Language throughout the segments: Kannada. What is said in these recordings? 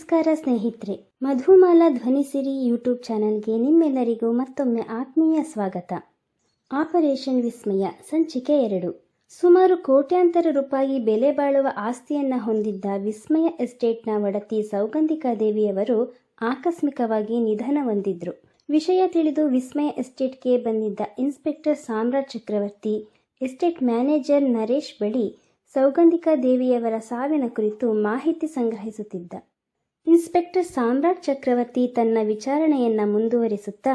ನಮಸ್ಕಾರ ಸ್ನೇಹಿತರೆ. ಮಧುಮಾಲಾ ಧ್ವನಿಸಿರಿ ಯೂಟ್ಯೂಬ್ ಚಾನೆಲ್ಗೆ ನಿಮ್ಮೆಲ್ಲರಿಗೂ ಮತ್ತೊಮ್ಮೆ ಆತ್ಮೀಯ ಸ್ವಾಗತ. ಆಪರೇಷನ್ ವಿಸ್ಮಯ, ಸಂಚಿಕೆ ಎರಡು. ಸುಮಾರು ಕೋಟ್ಯಾಂತರ ರೂಪಾಯಿ ಬೆಲೆ ಬಾಳುವ ಆಸ್ತಿಯನ್ನ ಹೊಂದಿದ್ದ ವಿಸ್ಮಯ ಎಸ್ಟೇಟ್ನ ಒಡತಿ ಸೌಗಂಧಿಕಾ ದೇವಿಯವರು ಆಕಸ್ಮಿಕವಾಗಿ ನಿಧನ ಹೊಂದಿದ್ರು. ವಿಷಯ ತಿಳಿದು ವಿಸ್ಮಯ ಎಸ್ಟೇಟ್ಗೆ ಬಂದಿದ್ದ inspector Samraj Chakravarthi, estate manager Naresh ಬಳಿ ಸೌಗಂಧಿಕಾ ದೇವಿಯವರ ಸಾವಿನ ಕುರಿತು ಮಾಹಿತಿ ಸಂಗ್ರಹಿಸುತ್ತಿದ್ದ. ಇನ್ಸ್ಪೆಕ್ಟರ್ ಸಾಮ್ರಾಟ್ ಚಕ್ರವರ್ತಿ ತನ್ನ ವಿಚಾರಣೆಯನ್ನ ಮುಂದುವರಿಸುತ್ತಾ,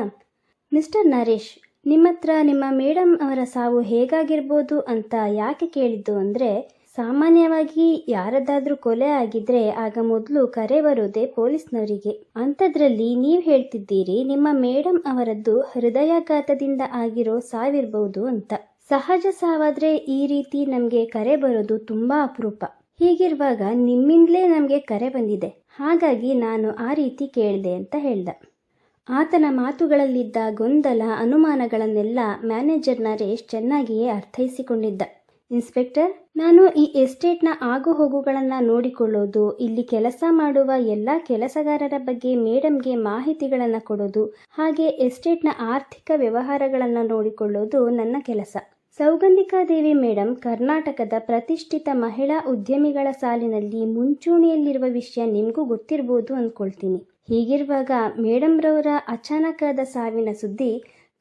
ಮಿಸ್ಟರ್ ನರೇಶ್ ನಿಮ್ಮ ಹತ್ರ ನಿಮ್ಮ ಮೇಡಮ್ ಅವರ ಸಾವು ಹೇಗಾಗಿರ್ಬೋದು ಅಂತ ಯಾಕೆ ಕೇಳಿದ್ದು ಅಂದರೆ, ಸಾಮಾನ್ಯವಾಗಿ ಯಾರದಾದ್ರೂ ಕೊಲೆ ಆಗಿದ್ರೆ ಆಗ ಮೊದಲು ಕರೆ ಬರೋದೇ ಪೊಲೀಸ್ನವರಿಗೆ. ಅಂಥದ್ರಲ್ಲಿ ನೀವು ಹೇಳ್ತಿದ್ದೀರಿ ನಿಮ್ಮ ಮೇಡಮ್ ಅವರದ್ದು ಹೃದಯಾಘಾತದಿಂದ ಆಗಿರೋ ಸಾವಿರ್ಬೋದು ಅಂತ. ಸಹಜ ಸಾವಾದ್ರೆ ಈ ರೀತಿ ನಮಗೆ ಕರೆ ಬರೋದು ತುಂಬಾ ಅಪರೂಪ. ಹೀಗಿರುವಾಗ ನಿಮ್ಮಿಂದಲೇ ನಮಗೆ ಕರೆ ಬಂದಿದೆ. ಹಾಗಾಗಿ ನಾನು ಆ ರೀತಿ ಕೇಳಿದೆ ಅಂತ ಹೇಳ್ದ. ಆತನ ಮಾತುಗಳಲ್ಲಿದ್ದ ಗೊಂದಲ, ಅನುಮಾನಗಳನ್ನೆಲ್ಲ ಮ್ಯಾನೇಜರ್ ನರೇಶ್ ಚೆನ್ನಾಗಿಯೇ ಅರ್ಥೈಸಿಕೊಂಡಿದ್ದ. ಇನ್ಸ್ಪೆಕ್ಟರ್, ನಾನು ಈ ಎಸ್ಟೇಟ್ನ ಆಗುಹೋಗುಗಳನ್ನು ನೋಡಿಕೊಳ್ಳೋದು, ಇಲ್ಲಿ ಕೆಲಸ ಮಾಡುವ ಎಲ್ಲ ಕೆಲಸಗಾರರ ಬಗ್ಗೆ ಮೇಡಮ್ಗೆ ಮಾಹಿತಿಗಳನ್ನು ಕೊಡೋದು, ಹಾಗೆ ಎಸ್ಟೇಟ್ನ ಆರ್ಥಿಕ ವ್ಯವಹಾರಗಳನ್ನು ನೋಡಿಕೊಳ್ಳೋದು ನನ್ನ ಕೆಲಸ. ಸೌಗಂಧಿಕಾದೇವಿ ಮೇಡಮ್ ಕರ್ನಾಟಕದ ಪ್ರತಿಷ್ಠಿತ ಮಹಿಳಾ ಉದ್ಯಮಿಗಳ ಸಾಲಿನಲ್ಲಿ ಮುಂಚೂಣಿಯಲ್ಲಿರುವ ವಿಷಯ ನಿಮಗೂ ಗೊತ್ತಿರ್ಬೋದು ಅಂದ್ಕೊಳ್ತೀನಿ ಹೀಗಿರುವಾಗ ಮೇಡಮ್ರವರ ಅಚಾನಕಾದ ಸಾವಿನ ಸುದ್ದಿ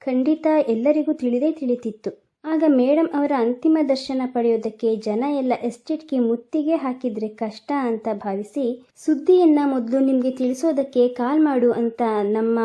ಖಂಡಿತ ಎಲ್ಲರಿಗೂ ತಿಳಿದೇ ತಿಳಿತಿತ್ತು. ಆಗ ಮೇಡಮ್ ಅವರ ಅಂತಿಮ ದರ್ಶನ ಪಡೆಯೋದಕ್ಕೆ ಜನ ಎಲ್ಲ ಎಸ್ಟೇಟ್ಗೆ ಮುತ್ತಿಗೆ ಹಾಕಿದ್ರೆ ಕಷ್ಟ ಅಂತ ಭಾವಿಸಿ ಸುದ್ದಿಯನ್ನ ಮೊದಲು ನಿಮಗೆ ತಿಳಿಸೋದಕ್ಕೆ ಕಾಲ್ ಮಾಡು ಅಂತ ನಮ್ಮ,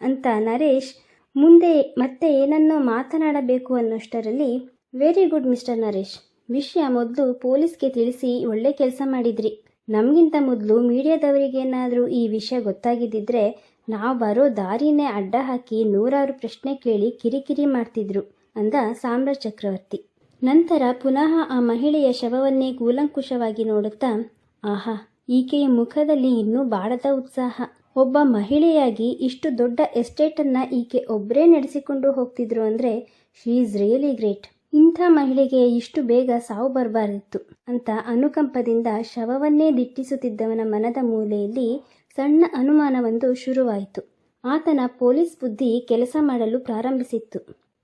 ಅಂತ ನರೇಶ್ ಮುಂದೆ ಮತ್ತೆ ಏನನ್ನೋ ಮಾತನಾಡಬೇಕು ಅನ್ನೋಷ್ಟರಲ್ಲಿ ವೆರಿ ಗುಡ್ ಮಿಸ್ಟರ್ ನರೇಶ್. ವಿಷಯ ಮೊದಲು ಪೊಲೀಸ್ಗೆ ತಿಳಿಸಿ ಒಳ್ಳೆ ಕೆಲಸ ಮಾಡಿದ್ರಿ. ನಮಗಿಂತ ಮೊದಲು ಮೀಡಿಯಾದವರಿಗೇನಾದರೂ ಈ ವಿಷಯ ಗೊತ್ತಾಗಿದ್ದಿದ್ರೆ ನಾವು ಬರೋ ದಾರಿನೇ ಅಡ್ಡ ಹಾಕಿ ನೂರಾರು ಪ್ರಶ್ನೆ ಕೇಳಿ ಕಿರಿಕಿರಿ ಮಾಡ್ತಿದ್ರು, ಅಂದ ಸಾಮ್ರಾಜ್ ಚಕ್ರವರ್ತಿ. ನಂತರ ಪುನಃ ಆ ಮಹಿಳೆಯ ಶವವನ್ನೇ ಕೂಲಂಕುಷವಾಗಿ ನೋಡುತ್ತಾ, ಆಹಾ, ಈಕೆಯ ಮುಖದಲ್ಲಿ ಇನ್ನೂ ಬಾಡದ ಉತ್ಸಾಹ. ಒಬ್ಬ ಮಹಿಳೆಯಾಗಿ ಇಷ್ಟು ದೊಡ್ಡ ಎಸ್ಟೇಟನ್ನು ಈಕೆ ಒಬ್ಬರೇ ನಡೆಸಿಕೊಂಡು ಹೋಗ್ತಿದ್ರು ಅಂದರೆ ಶೀ ಈಸ್ ರಿಯಲಿ ಗ್ರೇಟ್ ಇಂಥ ಮಹಿಳೆಗೆ ಇಷ್ಟು ಬೇಗ ಸಾವು ಬರಬಾರ್ದಿತ್ತು ಅಂತ ಅನುಕಂಪದಿಂದ ಶವವನ್ನೇ ದಿಟ್ಟಿಸುತ್ತಿದ್ದವನ ಮನದ ಮೂಲೆಯಲ್ಲಿ ಸಣ್ಣ ಅನುಮಾನವೊಂದು ಶುರುವಾಯಿತು. ಆತನ ಪೊಲೀಸ್ ಬುದ್ಧಿ ಕೆಲಸ ಮಾಡಲು ಪ್ರಾರಂಭಿಸಿತ್ತು.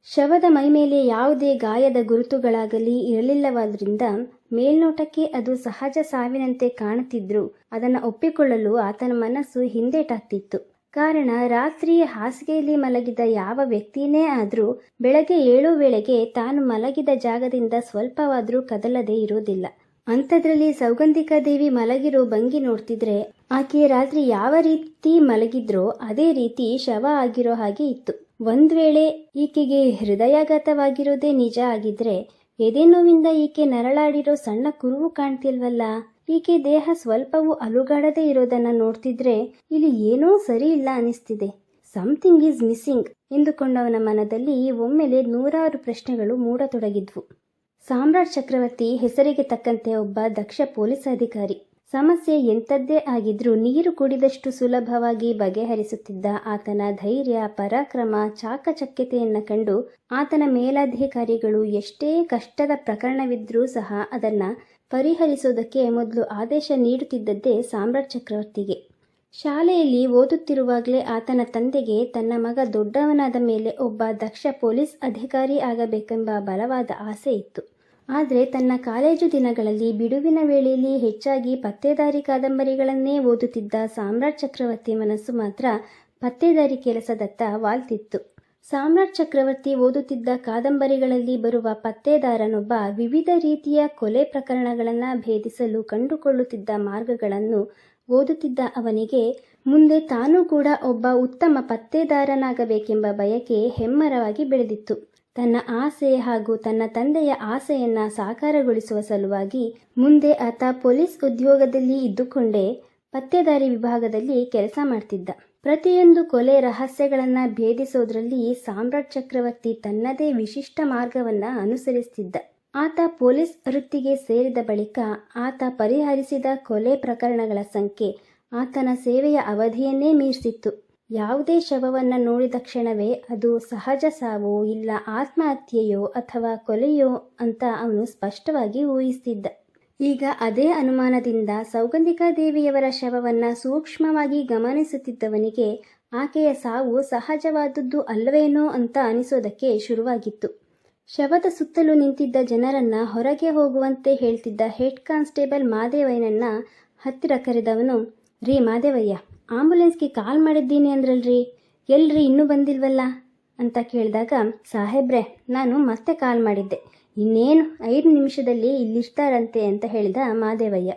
ಶವದ ಮೈಮೇಲೆ ಯಾವುದೇ ಗಾಯದ ಗುರುತುಗಳಾಗಲಿ ಇರಲಿಲ್ಲವಾದ್ರಿಂದ ಮೇಲ್ನೋಟಕ್ಕೆ ಅದು ಸಹಜ ಸಾವಿನಂತೆ ಕಾಣುತ್ತಿದ್ರೂ. ಅದನ್ನು ಒಪ್ಪಿಕೊಳ್ಳಲು ಆತನ ಮನಸ್ಸು ಹಿಂದೇಟಾಗ್ತಿತ್ತು. ಕಾರಣ ರಾತ್ರಿ ಹಾಸಿಗೆಯಲ್ಲಿ ಮಲಗಿದ ಯಾವ ವ್ಯಕ್ತಿಯೇ ಆದರೂ ಬೆಳಗ್ಗೆ ಏಳು ವೇಳೆಗೆ ತಾನು ಮಲಗಿದ ಜಾಗದಿಂದ ಸ್ವಲ್ಪವಾದರೂ ಕದಲದೇ ಇರೋದಿಲ್ಲ. ಅಂಥದ್ರಲ್ಲಿ ಸೌಗಂಧಿಕಾ ದೇವಿ ಮಲಗಿರೋ ಭಂಗಿ ನೋಡ್ತಿದ್ರೆ ಆಕೆ ರಾತ್ರಿ ಯಾವ ರೀತಿ ಮಲಗಿದ್ರೋ ಅದೇ ರೀತಿ ಶವ ಆಗಿರೋ ಹಾಗೆ ಇತ್ತು. ಒಂದ್ ವೇಳೆ ಈಕೆಗೆ ಹೃದಯಾಘಾತವಾಗಿರೋದೇ ನಿಜ ಆಗಿದ್ರೆ ಎದೆ ನೋವಿಂದ ಈಕೆ ನರಳಾಡಿರೋ ಸಣ್ಣ ಕುರುವು ಕಾಣ್ತಿಲ್ವಲ್ಲ? ಈಕೆ ದೇಹ ಸ್ವಲ್ಪವೂ ಅಲುಗಾಡದೇ ಇರೋದನ್ನ ನೋಡ್ತಿದ್ರೆ ಇಲ್ಲಿ ಏನೋ ಸರಿ ಇಲ್ಲ ಅನಿಸ್ತಿದೆ. ಸಮಥಿಂಗ್ ಈಸ್ ಮಿಸ್ಸಿಂಗ್ ಎಂದುಕೊಂಡವನ ಮನದಲ್ಲಿ ಒಮ್ಮೆಲೆ ನೂರಾರು ಪ್ರಶ್ನೆಗಳು ಮೂಡತೊಡಗಿದ್ವು. ಸಾಮ್ರಾಟ್ ಚಕ್ರವರ್ತಿ ಹೆಸರಿಗೆ ತಕ್ಕಂತೆ ಒಬ್ಬ ದಕ್ಷ ಪೊಲೀಸ್ ಅಧಿಕಾರಿ. ಸಮಸ್ಯೆ ಎಂಥದ್ದೇ ಆಗಿದ್ರೂ ನೀರು ಕುಡಿದಷ್ಟು ಸುಲಭವಾಗಿ ಬಗೆಹರಿಸುತ್ತಿದ್ದ ಆತನ ಧೈರ್ಯ, ಪರಾಕ್ರಮ, ಚಾಕಚಕ್ಯತೆಯನ್ನು ಕಂಡು ಆತನ ಮೇಲಾಧಿಕಾರಿಗಳು ಎಷ್ಟೇ ಕಷ್ಟದ ಪ್ರಕರಣವಿದ್ರೂ ಸಹ ಅದನ್ನು ಪರಿಹರಿಸೋದಕ್ಕೆ ಮೊದಲು ಆದೇಶ ನೀಡುತ್ತಿದ್ದದ್ದೇ ಸಾಮ್ರಾಟ್ ಚಕ್ರವರ್ತಿಗೆ. ಶಾಲೆಯಲ್ಲಿ ಓದುತ್ತಿರುವಾಗಲೇ ಆತನ ತಂದೆಗೆ ತನ್ನ ಮಗ ದೊಡ್ಡವನಾದ ಮೇಲೆ ಒಬ್ಬ ದಕ್ಷ ಪೊಲೀಸ್ ಅಧಿಕಾರಿ ಆಗಬೇಕೆಂಬ ಬಲವಾದ ಆಸೆ ಇತ್ತು. ಆದರೆ ತನ್ನ ಕಾಲೇಜು ದಿನಗಳಲ್ಲಿ ಬಿಡುವಿನ ವೇಳೆಯಲ್ಲಿ ಹೆಚ್ಚಾಗಿ ಪತ್ತೇದಾರಿ ಕಾದಂಬರಿಗಳನ್ನೇ ಓದುತ್ತಿದ್ದ ಸಾಮ್ರಾಟ್ ಚಕ್ರವರ್ತಿ ಮನಸ್ಸು ಮಾತ್ರ ಪತ್ತೇದಾರಿ ಕೆಲಸದತ್ತ ವಾಲ್ತಿತ್ತು. ಸಾಮ್ರಾಟ್ ಚಕ್ರವರ್ತಿ ಓದುತ್ತಿದ್ದ ಕಾದಂಬರಿಗಳಲ್ಲಿ ಬರುವ ಪತ್ತೇದಾರನೊಬ್ಬ ವಿವಿಧ ರೀತಿಯ ಕೊಲೆ ಪ್ರಕರಣಗಳನ್ನು ಭೇದಿಸಲು ಕಂಡುಕೊಳ್ಳುತ್ತಿದ್ದ ಮಾರ್ಗಗಳನ್ನು ಓದುತ್ತಿದ್ದ ಅವನಿಗೆ ಮುಂದೆ ತಾನೂ ಕೂಡ ಒಬ್ಬ ಉತ್ತಮ ಪತ್ತೇದಾರನಾಗಬೇಕೆಂಬ ಬಯಕೆ ಹೆಮ್ಮರವಾಗಿ ಬೆಳೆದಿತ್ತು. ತನ್ನ ಆಸೆ ಹಾಗೂ ತನ್ನ ತಂದೆಯ ಆಸೆಯನ್ನ ಸಾಕಾರಗೊಳಿಸುವ ಸಲುವಾಗಿ ಮುಂದೆ ಆತ ಪೊಲೀಸ್ ಉದ್ಯೋಗದಲ್ಲಿ ಇದ್ದುಕೊಂಡೇ ಪತ್ತೆದಾರಿ ವಿಭಾಗದಲ್ಲಿ ಕೆಲಸ ಮಾಡ್ತಿದ್ದ. ಪ್ರತಿಯೊಂದು ಕೊಲೆ ರಹಸ್ಯಗಳನ್ನ ಭೇದಿಸೋದ್ರಲ್ಲಿ ಸಾಮ್ರಾಟ್ ಚಕ್ರವರ್ತಿ ತನ್ನದೇ ವಿಶಿಷ್ಟ ಮಾರ್ಗವನ್ನ ಅನುಸರಿಸುತ್ತಿದ್ದ ಆತ ಪೊಲೀಸ್ ವೃತ್ತಿಗೆ ಸೇರಿದ ಬಳಿಕ ಆತ ಪರಿಹರಿಸಿದ ಕೊಲೆ ಪ್ರಕರಣಗಳ ಸಂಖ್ಯೆ ಆತನ ಸೇವೆಯ ಅವಧಿಯನ್ನೇ ಮೀರಿಸಿತ್ತು. ಯಾವುದೇ ಶವವನ್ನು ನೋಡಿದ ಕ್ಷಣವೇ ಅದು ಸಹಜ ಸಾವು ಇಲ್ಲ ಆತ್ಮಹತ್ಯೆಯೋ ಅಥವಾ ಕೊಲೆಯೋ ಅಂತ ಅವನು ಸ್ಪಷ್ಟವಾಗಿ ಊಹಿಸ್ತಿದ್ದ. ಈಗ ಅದೇ ಅನುಮಾನದಿಂದ ಸೌಗಂಧಿಕಾ ದೇವಿಯವರ ಶವವನ್ನು ಸೂಕ್ಷ್ಮವಾಗಿ ಗಮನಿಸುತ್ತಿದ್ದವನಿಗೆ ಆಕೆಯ ಸಾವು ಸಹಜವಾದದ್ದು ಅಲ್ಲವೇನೋ ಅಂತ ಅನಿಸೋದಕ್ಕೆ ಶುರುವಾಗಿತ್ತು. ಶವದ ಸುತ್ತಲೂ ನಿಂತಿದ್ದ ಜನರನ್ನ ಹೊರಗೆ ಹೋಗುವಂತೆ ಹೇಳ್ತಿದ್ದ ಹೆಡ್ ಕಾನ್ಸ್ಟೇಬಲ್ ಮಾದೇವಯ್ಯನನ್ನ ಹತ್ತಿರ ಕರೆದವನು, ರೀ ಮಾದೇವಯ್ಯ ಆಂಬುಲೆನ್ಸ್ಗೆ ಕಾಲ್ ಮಾಡಿದ್ದೀನಿ ಅಂದ್ರಲ್ರಿ. ಎಲ್ರಿ ಇನ್ನೂ ಬಂದಿಲ್ವಲ್ಲ? ಅಂತ ಕೇಳಿದಾಗ, ಸಾಹೇಬ್ರೆ, ನಾನು ಮತ್ತೆ ಕಾಲ್ ಮಾಡಿದ್ದೆ. ಇನ್ನೇನು ಐದು ನಿಮಿಷದಲ್ಲಿ ಇಲ್ಲಿರ್ತಾರಂತೆ ಅಂತ ಹೇಳಿದ ಮಾದೇವಯ್ಯ.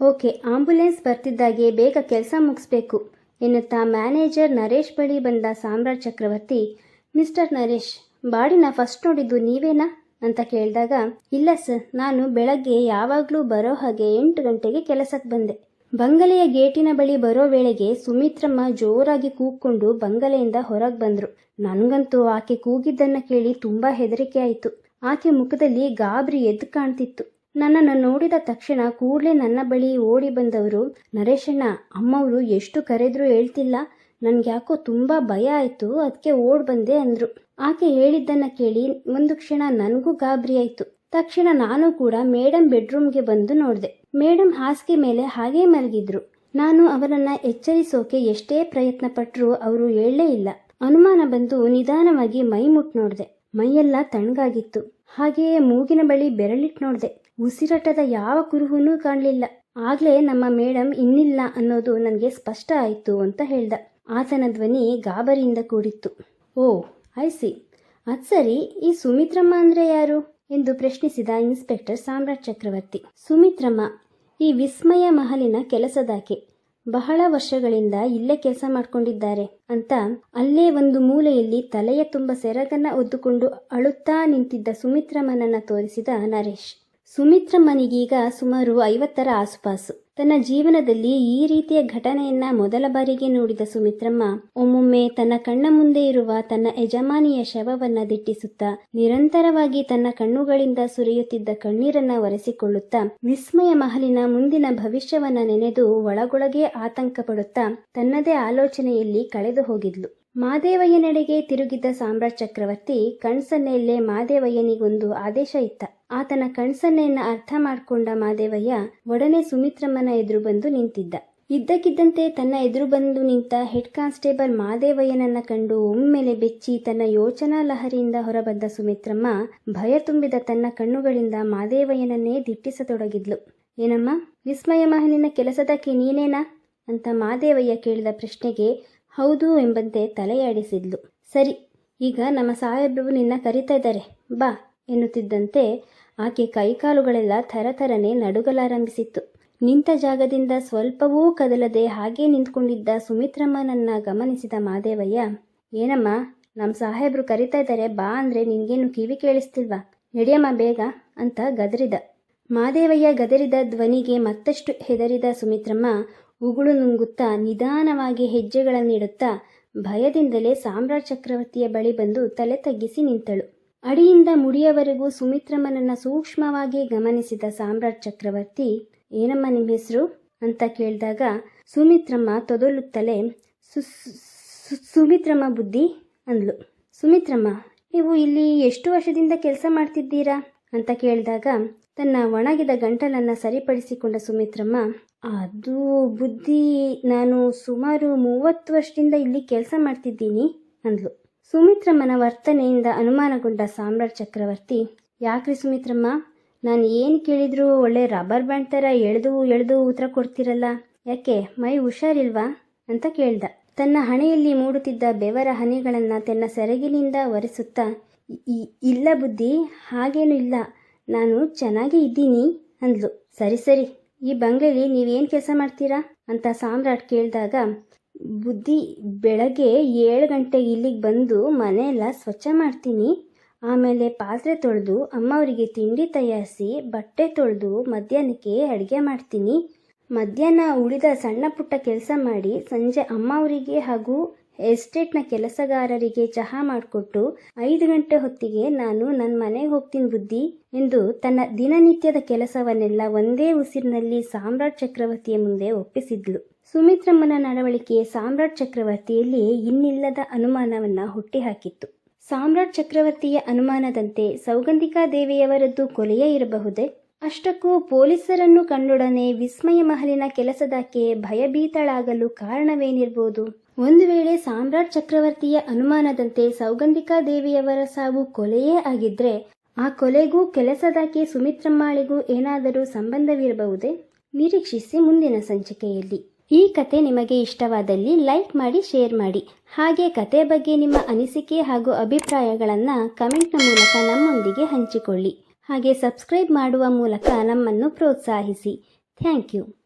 ಓಕೆ, ಆಂಬುಲೆನ್ಸ್ ಬರ್ತಿದ್ದಾಗೆ ಬೇಗ ಕೆಲಸ ಮುಗಿಸ್ಬೇಕು ಎನ್ನುತ್ತಾ ಮ್ಯಾನೇಜರ್ ನರೇಶ್ ಬಳಿ ಬಂದ ಸಾಮ್ರಾಟ್ ಚಕ್ರವರ್ತಿ, ಮಿಸ್ಟರ್ ನರೇಶ್, ಬಾಡಿನ ಫಸ್ಟ್ ನೋಡಿದ್ದು ನೀವೇನಾ? ಅಂತ ಕೇಳಿದಾಗ, ಇಲ್ಲ ಸರ್, ನಾನು ಬೆಳಗ್ಗೆ ಯಾವಾಗಲೂ ಬರೋ ಹಾಗೆ ಎಂಟು ಗಂಟೆಗೆ ಕೆಲಸಕ್ಕೆ ಬಂದೆ. ಬಂಗಲೆಯ ಗೇಟಿನ ಬಳಿ ಬರೋ ವೇಳೆಗೆ ಸುಮಿತ್ರಮ್ಮ ಜೋರಾಗಿ ಕೂಗ್ಕೊಂಡು ಬಂಗಲೆಯಿಂದ ಹೊರಗೆ ಬಂದ್ರು. ನನಗಂತೂ ಆಕೆ ಕೂಗಿದ್ದನ್ನ ಕೇಳಿ ತುಂಬಾ ಹೆದರಿಕೆ ಆಯಿತು. ಆಕೆ ಮುಖದಲ್ಲಿ ಗಾಬರಿ ಎದ್ದು ಕಾಣ್ತಿತ್ತು. ನನ್ನನ್ನು ನೋಡಿದ ತಕ್ಷಣ ಕೂಡಲೇ ನನ್ನ ಬಳಿ ಓಡಿ ಬಂದವರು, ನರೇಶಣ್ಣ, ಅಮ್ಮವರು ಎಷ್ಟು ಕರೆದ್ರು ಹೇಳ್ತಿಲ್ಲ. ನನ್ಗ್ಯಾಕೋ ತುಂಬಾ ಭಯ ಆಯಿತು ಅದಕ್ಕೆ ಓಡ್ ಬಂದೆ ಅಂದ್ರು. ಆಕೆ ಹೇಳಿದ್ದನ್ನ ಕೇಳಿ ಒಂದು ಕ್ಷಣ ನನಗೂ ಗಾಬರಿ ಆಯಿತು. ತಕ್ಷಣ ನಾನು ಕೂಡ ಮೇಡಮ್ ಬೆಡ್ರೂಮ್ಗೆ ಬಂದು ನೋಡಿದೆ. ಮೇಡಮ್ ಹಾಸಿಗೆ ಮೇಲೆ ಹಾಗೇ ಮಲಗಿದ್ರು. ನಾನು ಅವರನ್ನ ಎಚ್ಚರಿಸೋಕೆ ಎಷ್ಟೇ ಪ್ರಯತ್ನ ಪಟ್ಟರೂ ಅವರು ಹೇಳಲೇ ಇಲ್ಲ. ಅನುಮಾನ ಬಂದು ನಿಧಾನವಾಗಿ ಮೈ ಮುಟ್ ನೋಡಿದೆ. ಮೈಯೆಲ್ಲ ತಣ್ಣಗಾಗಿತ್ತು. ಹಾಗೆಯೇ ಮೂಗಿನ ಬಳಿ ಬೆರಳಿಟ್ ನೋಡಿದೆ. ಉಸಿರಾಟದ ಯಾವ ಕುರುಹುನೂ ಕಾಣಲಿಲ್ಲ. ಆಗ್ಲೇ ನಮ್ಮ ಮೇಡಮ್ ಇನ್ನಿಲ್ಲ ಅನ್ನೋದು ನನಗೆ ಸ್ಪಷ್ಟ ಆಯಿತು ಅಂತ ಹೇಳ್ದ. ಆತನ ಧ್ವನಿ ಗಾಬರಿಯಿಂದ ಕೂಡಿತ್ತು. Oh, I see. ಅದ್ ಸರಿ, ಈ ಸುಮಿತ್ರಮ್ಮ ಅಂದ್ರೆ ಯಾರು? ಎಂದು ಪ್ರಶ್ನಿಸಿದ ಇನ್ಸ್ಪೆಕ್ಟರ್ ಸಾಮ್ರಾಟ್ ಚಕ್ರವರ್ತಿ. ಸುಮಿತ್ರಮ್ಮ, ಈ ವಿಸ್ಮಯ ಮಹಲಿನ ಕೆಲಸದಾಕೆ ಬಹಳ ವರ್ಷಗಳಿಂದ ಇಲ್ಲೇ ಕೆಲಸ ಮಾಡ್ಕೊಂಡಿದ್ದಾರೆ ಅಂತ ಅಲ್ಲೇ ಒಂದು ಮೂಲೆಯಲ್ಲಿ ತಲೆಯ ತುಂಬ ಸೆರಗನ್ನ ಒದ್ದುಕೊಂಡು ಅಳುತ್ತಾ ನಿಂತಿದ್ದ ಸುಮಿತ್ರಮ್ಮನನ್ನ ತೋರಿಸಿದ ನರೇಶ್. ಸುಮಿತ್ರಮ್ಮನಿಗೀಗ ಸುಮಾರು ಐವತ್ತರ ಆಸುಪಾಸು. ತನ್ನ ಜೀವನದಲ್ಲಿ ಈ ರೀತಿಯ ಘಟನೆಯನ್ನ ಮೊದಲ ಬಾರಿಗೆ ನೋಡಿದ ಸುಮಿತ್ರಮ್ಮ, ಒಮ್ಮೊಮ್ಮೆ ತನ್ನ ಕಣ್ಣ ಮುಂದೆ ಇರುವ ತನ್ನ ಯಜಮಾನಿಯ ಶವವನ್ನ ದಿಟ್ಟಿಸುತ್ತಾ, ನಿರಂತರವಾಗಿ ತನ್ನ ಕಣ್ಣುಗಳಿಂದ ಸುರಿಯುತ್ತಿದ್ದ ಕಣ್ಣೀರನ್ನ ಒರೆಸಿಕೊಳ್ಳುತ್ತಾ, ವಿಸ್ಮಯ ಮಹಲಿನ ಮುಂದಿನ ಭವಿಷ್ಯವನ್ನ ನೆನೆದು ಒಳಗೊಳಗೆ ಆತಂಕ ಪಡುತ್ತಾ ತನ್ನದೇ ಆಲೋಚನೆಯಲ್ಲಿ ಕಳೆದು ಹೋಗಿದ್ಲು. ಮಾದೇವಯ್ಯನೆಡೆಗೆ ತಿರುಗಿದ್ದ ಸಾಮ್ರಾಜ್ ಚಕ್ರವರ್ತಿ ಕಣ್ಸನ್ನೆಯಲ್ಲೇ ಮಾದೇವಯ್ಯನಿಗೊಂದು ಆದೇಶ ಇತ್ತ. ಆತನ ಕಣ್ಸನ್ನೆಯನ್ನ ಅರ್ಥ ಮಾಡಿಕೊಂಡ ಮಾದೇವಯ್ಯ ಒಡನೆ ಸುಮಿತ್ರಮ್ಮನ ಎದುರು ಬಂದು ನಿಂತಿದ್ದ. ಇದ್ದಕ್ಕಿದ್ದಂತೆ ತನ್ನ ಎದುರು ಬಂದು ನಿಂತ ಹೆಡ್ ಕಾನ್ಸ್ಟೇಬಲ್ ಮಾದೇವಯ್ಯನನ್ನ ಕಂಡು ಒಮ್ಮೆಲೆ ಬೆಚ್ಚಿ ತನ್ನ ಯೋಚನಾ ಲಹರಿಯಿಂದ ಹೊರಬಂದ ಸುಮಿತ್ರಮ್ಮ ಭಯ ತುಂಬಿದ ತನ್ನ ಕಣ್ಣುಗಳಿಂದ ಮಾದೇವಯ್ಯನನ್ನೇ ದಿಟ್ಟಿಸತೊಡಗಿದ್ಲು. ಏನಮ್ಮ ವಿಸ್ಮಯ ಮಹನಿನ ಕೆಲಸದಕ್ಕೆ ನೀನೇನಾ? ಅಂತ ಮಾದೇವಯ್ಯ ಕೇಳಿದ ಪ್ರಶ್ನೆಗೆ ಹೌದು ಎಂಬಂತೆ ತಲೆಯಾಡಿಸಿದ್ಲು. ಸರಿ, ಈಗ ನಮ್ಮ ಸಾಹೇಬ್ರು ನಿನ್ನ ಕರಿತಾ ಇದ್ದಾರೆ ಬಾ ಎನ್ನುತ್ತಿದ್ದಂತೆ ಆಕೆ ಕೈಕಾಲುಗಳೆಲ್ಲ ಥರಥರನೆ ನಡುಗಲಾರಂಭಿಸಿತ್ತು. ನಿಂತ ಜಾಗದಿಂದ ಸ್ವಲ್ಪವೂ ಕದಲದೆ ಹಾಗೇ ನಿಂತ್ಕೊಂಡಿದ್ದ ಸುಮಿತ್ರಮ್ಮನನ್ನ ಗಮನಿಸಿದ ಮಾದೇವಯ್ಯ, ಏನಮ್ಮ, ನಮ್ಮ ಸಾಹೇಬ್ರು ಕರಿತಾ ಇದ್ದಾರೆ ಬಾ ಅಂದ್ರೆ ನಿನಗೇನು ಕಿವಿ ಕೇಳಿಸ್ತಿಲ್ವಾ? ನಡಿಯಮ್ಮ ಬೇಗ ಅಂತ ಗದರಿದ. ಮಾದೇವಯ್ಯ ಗದರಿದ ಧ್ವನಿಗೆ ಮತ್ತಷ್ಟು ಹೆದರಿದ ಸುಮಿತ್ರಮ್ಮ ಉಗುಳು ನುಂಗುತ್ತಾ ನಿಧಾನವಾಗಿ ಹೆಜ್ಜೆಗಳನ್ನಿಡುತ್ತಾ ಭಯದಿಂದಲೇ ಸಾಮ್ರಾಟ್ ಚಕ್ರವರ್ತಿಯ ಬಳಿ ಬಂದು ತಲೆ ತಗ್ಗಿಸಿ ನಿಂತಳು. ಅಡಿಯಿಂದ ಮುಡಿಯವರೆಗೂ ಸುಮಿತ್ರಮ್ಮನನ್ನ ಸೂಕ್ಷ್ಮವಾಗಿ ಗಮನಿಸಿದ ಸಾಮ್ರಾಟ್ ಚಕ್ರವರ್ತಿ, ಏನಮ್ಮ ನಿಮ್ಮ ಹೆಸರು? ಅಂತ ಕೇಳಿದಾಗ, ಸುಮಿತ್ರಮ್ಮ ತೊದಲುತ್ತಲೇ ಸುಮಿತ್ರಮ್ಮ ಬುದ್ಧಿ? ಅಂದ್ಲು. ಸುಮಿತ್ರಮ್ಮ, ನೀವು ಇಲ್ಲಿ ಎಷ್ಟು ವರ್ಷದಿಂದ ಕೆಲಸ ಮಾಡ್ತಿದ್ದೀರಾ? ಅಂತ ಕೇಳಿದಾಗ ತನ್ನ ಒಣಗಿದ ಗಂಟಲನ್ನು ಸರಿಪಡಿಸಿಕೊಂಡ ಸುಮಿತ್ರಮ್ಮ, ಅದು ಬುದ್ಧಿ, ನಾನು ಸುಮಾರು ಮೂವತ್ತು ವರ್ಷದಿಂದ ಇಲ್ಲಿ ಕೆಲಸ ಮಾಡ್ತಿದ್ದೀನಿ, ಅಂದ್ಲು. ಸುಮಿತ್ರಮ್ಮನ ವರ್ತನೆಯಿಂದ ಅನುಮಾನಗೊಂಡ ಸಾಮ್ರಾಟ್ ಚಕ್ರವರ್ತಿ, ಯಾಕ್ರಿ ಸುಮಿತ್ರಮ್ಮ, ನಾನು ಏನು ಕೇಳಿದ್ರು ಒಳ್ಳೆ ರಬ್ಬರ್ ಬ್ಯಾಂಡ್ ಥರ ಎಳೆದು ಎಳೆದು ಉತ್ತರ ಕೊಡ್ತಿರಲ್ಲ, ಯಾಕೆ ಮೈ ಹುಷಾರಿಲ್ವಾ? ಅಂತ ಕೇಳ್ದ. ತನ್ನ ಹಣೆಯಲ್ಲಿ ಮೂಡುತ್ತಿದ್ದ ಬೆವರ ಹನಿಗಳನ್ನು ತನ್ನ ಸೆರಗಿನಿಂದ ಒರೆಸುತ್ತಾ "ಇ- ಇ- ಇಲ್ಲ ಬುದ್ಧಿ, ಹಾಗೇನೂ ಇಲ್ಲ. ನಾನು ಚೆನ್ನಾಗೇ ಇದ್ದೀನಿ ಅಂದ್ಲು. ಸರಿ ಸರಿ. ಈ ಬಂಗ್ಲೆಲಿ ನೀವೇನು ಕೆಲಸ ಮಾಡ್ತೀರಾ? ಅಂತ ಸಾಮ್ರಾಟ್ ಕೇಳಿದಾಗ, ಬುದ್ಧಿ ಬೆಳಗ್ಗೆ ಏಳು ಗಂಟೆಗೆ ಇಲ್ಲಿಗೆ ಬಂದು ಮನೆಯೆಲ್ಲ ಸ್ವಚ್ಛ ಮಾಡ್ತೀನಿ. ಆಮೇಲೆ ಪಾತ್ರೆ ತೊಳೆದು ಅಮ್ಮವರಿಗೆ ತಿಂಡಿ ತಯಾರಿಸಿ ಬಟ್ಟೆ ತೊಳೆದು ಮಧ್ಯಾಹ್ನಕ್ಕೆ ಅಡುಗೆ ಮಾಡ್ತೀನಿ. ಮಧ್ಯಾಹ್ನ ಉಳಿದ ಸಣ್ಣ ಪುಟ್ಟ ಕೆಲಸ ಮಾಡಿ ಸಂಜೆ ಅಮ್ಮವರಿಗೆ ಹಾಗೂ ಎಸ್ಟೇಟ್ನ ಕೆಲಸಗಾರರಿಗೆ ಚಹಾ ಮಾಡಿಕೊಟ್ಟು ಐದು ಗಂಟೆ ಹೊತ್ತಿಗೆ ನಾನು ನನ್ನ ಮನೆಗೆ ಹೋಗ್ತೀನಿ ಬುದ್ಧಿ ಎಂದು ತನ್ನ ದಿನನಿತ್ಯದ ಕೆಲಸವನ್ನೆಲ್ಲ ಒಂದೇ ಉಸಿರಿನಲ್ಲಿ ಸಾಮ್ರಾಟ್ ಚಕ್ರವರ್ತಿಯ ಮುಂದೆ ಒಪ್ಪಿಸಿದ್ಲು. ಸುಮಿತ್ರಮ್ಮನ ನಡವಳಿಕೆ ಸಾಮ್ರಾಟ್ ಚಕ್ರವರ್ತಿಯಲ್ಲಿ ಇನ್ನಿಲ್ಲದ ಅನುಮಾನವನ್ನ ಹುಟ್ಟಿಹಾಕಿತ್ತು. ಸಾಮ್ರಾಟ್ ಚಕ್ರವರ್ತಿಯ ಅನುಮಾನದಂತೆ ಸೌಗಂಧಿಕಾ ದೇವಿಯವರದ್ದು ಕೊಲೆಯೇ ಇರಬಹುದೇ? ಅಷ್ಟಕ್ಕೂ ಪೊಲೀಸರನ್ನು ಕಂಡೊಡನೆ ವಿಸ್ಮಯ ಮಹಲಿನ ಕೆಲಸದಾಕೆ ಭಯಭೀತಳಾಗಲು ಕಾರಣವೇನಿರ್ಬೋದು? ಒಂದು ವೇಳೆ ಸಾಮ್ರಾಟ್ ಚಕ್ರವರ್ತಿಯ ಅನುಮಾನದಂತೆ ಸೌಗಂಧಿಕಾ ದೇವಿಯವರ ಸಾವು ಕೊಲೆಯೇ ಆಗಿದ್ರೆ ಆ ಕೊಲೆಗೂ ಕೆಲಸದಾಕೆ ಸುಮಿತ್ರಮ್ಮಾಳಿಗೂ ಏನಾದರೂ ಸಂಬಂಧವಿರಬಹುದೇ? ನಿರೀಕ್ಷಿಸಿ ಮುಂದಿನ ಸಂಚಿಕೆಯಲ್ಲಿ. ಈ ಕತೆ ನಿಮಗೆ ಇಷ್ಟವಾದಲ್ಲಿ ಲೈಕ್ ಮಾಡಿ, ಶೇರ್ ಮಾಡಿ. ಹಾಗೆ ಕತೆ ಬಗ್ಗೆ ನಿಮ್ಮ ಅನಿಸಿಕೆ ಹಾಗೂ ಅಭಿಪ್ರಾಯಗಳನ್ನು ಕಮೆಂಟ್ನ ಮೂಲಕ ನಮ್ಮೊಂದಿಗೆ ಹಂಚಿಕೊಳ್ಳಿ. ಹಾಗೆ ಸಬ್ಸ್ಕ್ರೈಬ್ ಮಾಡುವ ಮೂಲಕ ನಮ್ಮನ್ನು ಪ್ರೋತ್ಸಾಹಿಸಿ. Thank you.